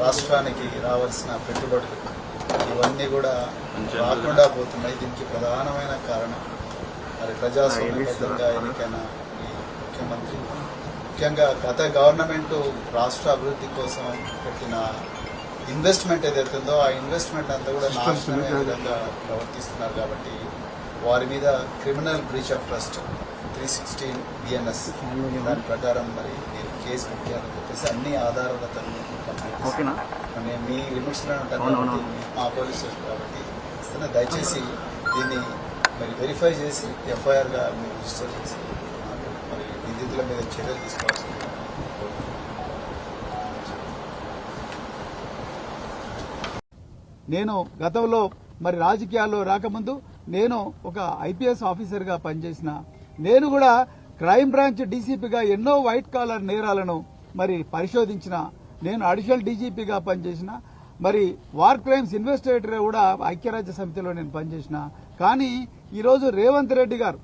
రాష్ట్రానికి రావాల్సిన పెట్టుబడులు ఇవన్నీ కూడా రాకుండా పోతున్నాయి. దీనికి ప్రధానమైన కారణం మరి ప్రజాస్వామ్యబద్ధంగా ఎన్నికైన ఈ ముఖ్యమంత్రి. ముఖ్యంగా గత గవర్నమెంట్ రాష్ట్ర అభివృద్ధి కోసం పెట్టిన ఇన్వెస్ట్మెంట్ ఏదైతే ఉందో ఆ ఇన్వెస్ట్మెంట్ అంతా కూడా నాశనమే విధంగా ప్రవర్తిస్తున్నారు కాబట్టి వారి మీద criminal breach of trust three sixteen BNS దాని ప్రకారం మరి నేను కేసు పెట్టాలని చెప్పేసి అన్ని ఆధారాలతో ఓకేనా? నేను మీ లిమిట్స్లో ఉంటాను అవునవును. కాబట్టి మీ- పోలీస్ స్టేషన్ కాబట్టి ఇస్తున్నా దయచేసి దీన్ని మరి వెరిఫై చేసి ఎఫ్ఐఆర్గా మీరు రిజిస్టర్ చేసి మరి నిందితుల మీద చర్యలు తీసుకోవాల్సింది నేను గతంలో మరి రాజకీయాల్లో రాకముందు నేను ఒక ఐపీఎస్ ఆఫీసర్గా పనిచేసిన నేను కూడా క్రైమ్ బ్రాంచ్ డీసీపీగా ఎన్నో వైట్ కాలర్ నేరాలను మరి పరిశోధించిన నేను అడిషనల్ డీజీపీగా పనిచేసిన మరి వార్ క్రైమ్స్ ఇన్వెస్టిగేటర్ కూడా ఐక్యరాజ్య సమితిలో నేను పనిచేసిన. కానీ ఈరోజు రేవంత్ రెడ్డి గారు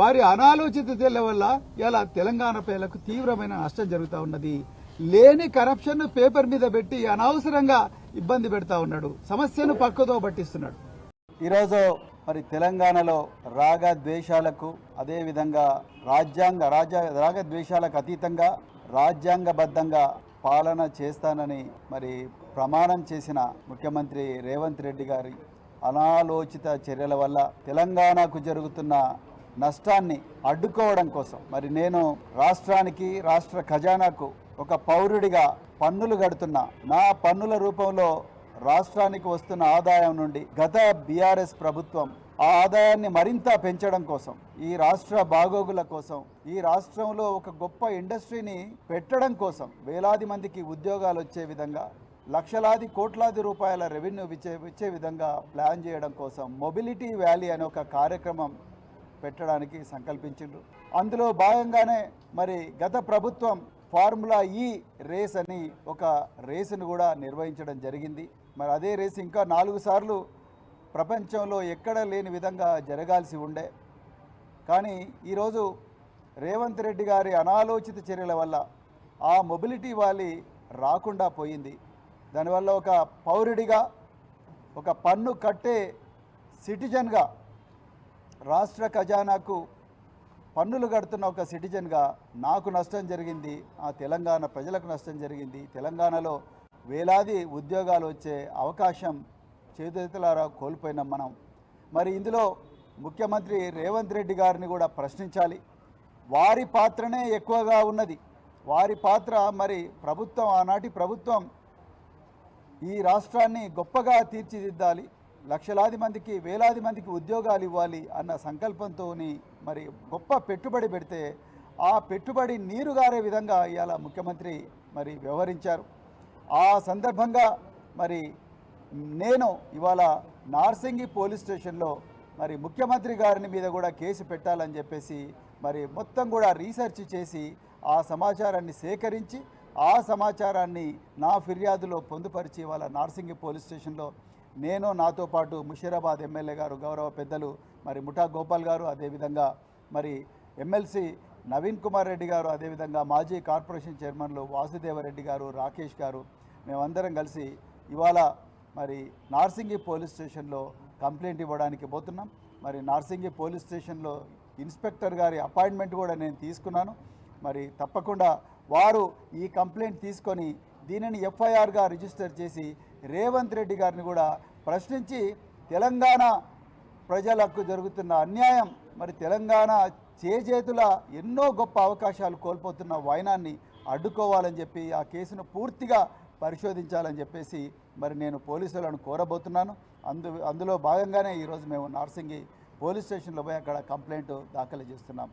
వారి అనాలోచిత చర్యల వల్ల ఇలా తెలంగాణ ప్రజలకు తీవ్రమైన నష్టం జరుగుతూ ఉన్నది. లేని కరప్షన్ పేపర్ మీద పెట్టి అనవసరంగా ఇబ్బంది పెడతా ఉన్నాడు. సమస్యను పక్కదో పట్టిస్తున్నాడు. ఈరోజు మరి తెలంగాణలో రాగ ద్వేషాలకు అదేవిధంగా రాజ్యాంగ రాజ రాగ ద్వేషాలకు అతీతంగా రాజ్యాంగబద్ధంగా పాలన చేస్తానని మరి ప్రమాణం చేసిన ముఖ్యమంత్రి రేవంత్ రెడ్డి గారి అనాలోచిత చర్యల వల్ల తెలంగాణకు జరుగుతున్న నష్టాన్ని అడ్డుకోవడం కోసం మరి నేను రాష్ట్రానికి రాష్ట్ర ఖజానాకు ఒక పౌరుడిగా పన్నులు కడుతున్నా నా పన్నుల రూపంలో రాష్ట్రానికి వస్తున్న ఆదాయం నుండి గత బీఆర్ఎస్ ప్రభుత్వం ఆ ఆదాయాన్ని మరింత పెంచడం కోసం ఈ రాష్ట్ర బాగోగుల కోసం ఈ రాష్ట్రంలో ఒక గొప్ప ఇండస్ట్రీని పెట్టడం కోసం వేలాది మందికి ఉద్యోగాలు వచ్చే విధంగా లక్షలాది కోట్లాది రూపాయల రెవెన్యూ ఇచ్చే ఇచ్చే విధంగా ప్లాన్ చేయడం కోసం మొబిలిటీ వ్యాలీ అనే ఒక కార్యక్రమం పెట్టడానికి సంకల్పించిండ్రు. అందులో భాగంగానే మరి గత ప్రభుత్వం ఫార్ములా ఈ రేస్ అని ఒక రేసును కూడా నిర్వహించడం జరిగింది. మరి అదే రేస్ ఇంకా నాలుగు సార్లు ప్రపంచంలో ఎక్కడ లేని విధంగా జరగాల్సి ఉండే. కానీ ఈరోజు రేవంత్ రెడ్డి గారి అనాలోచిత చర్యల వల్ల ఆ మొబిలిటీ వాలి రాకుండా పోయింది. దానివల్ల ఒక పౌరుడిగా ఒక పన్ను కట్టే సిటిజన్గా రాష్ట్ర ఖజానాకు పన్నులు కడుతున్న ఒక సిటిజన్గా నాకు నష్టం జరిగింది. ఆ తెలంగాణ ప్రజలకు నష్టం జరిగింది. తెలంగాణలో వేలాది ఉద్యోగాలు వచ్చే అవకాశం చేతులారా కోల్పోయినాం మనం. మరి ఇందులో ముఖ్యమంత్రి రేవంత్ రెడ్డి గారిని కూడా ప్రశ్నించాలి. వారి పాత్రనే ఎక్కువగా ఉన్నది. వారి పాత్ర మరి ప్రభుత్వం ఆనాటి ప్రభుత్వం ఈ రాష్ట్రాన్ని గొప్పగా తీర్చిదిద్దాలి. లక్షలాది మందికి వేలాది మందికి ఉద్యోగాలు ఇవ్వాలి అన్న సంకల్పంతో మరి గొప్ప పెట్టుబడి పెడితే ఆ పెట్టుబడి నీరుగారే విధంగా ఇవాళ ముఖ్యమంత్రి మరి వ్యవహరించారు. ఆ సందర్భంగా మరి నేను ఇవాళ నార్సింగి పోలీస్ స్టేషన్లో మరి ముఖ్యమంత్రి గారిని మీద కూడా కేసు పెట్టాలని చెప్పేసి మరి మొత్తం కూడా రీసెర్చ్ చేసి ఆ సమాచారాన్ని సేకరించి ఆ సమాచారాన్ని నా ఫిర్యాదులో పొందుపరిచి వాళ్ళ నార్సింగి పోలీస్ స్టేషన్లో నేను నాతో పాటు ముషీరాబాద్ ఎమ్మెల్యే గారు గౌరవ పెద్దలు మరి ముఠా గోపాల్ గారు అదేవిధంగా మరి ఎమ్మెల్సీ నవీన్ కుమార్ రెడ్డి గారు అదేవిధంగా మాజీ కార్పొరేషన్ చైర్మన్లు వాసుదేవరెడ్డి గారు రాకేష్ గారు మేమందరం కలిసి ఇవాళ మరి నార్సింగి పోలీస్ స్టేషన్లో కంప్లైంట్ ఇవ్వడానికి పోతున్నాం. మరి నార్సింగి పోలీస్ స్టేషన్లో ఇన్స్పెక్టర్ గారి అపాయింట్మెంట్ కూడా నేను తీసుకున్నాను. మరి తప్పకుండా వారు ఈ కంప్లైంట్ తీసుకొని దీనిని ఎఫ్ఐఆర్గా రిజిస్టర్ చేసి రేవంత్ రెడ్డి గారిని కూడా ప్రశ్నించి తెలంగాణ ప్రజలకు జరుగుతున్న అన్యాయం మరి తెలంగాణ చేజేతుల ఎన్నో గొప్ప అవకాశాలు కోల్పోతున్న వైనాన్ని అడ్డుకోవాలని చెప్పి ఆ కేసును పూర్తిగా పరిశోధించాలని చెప్పేసి మరి నేను పోలీసులను కోరబోతున్నాను. అందు అందులో భాగంగానే ఈరోజు మేము నార్సింగి పోలీస్ స్టేషన్లో పోయి అక్కడ కంప్లైంట్ దాఖలు చేస్తున్నాం.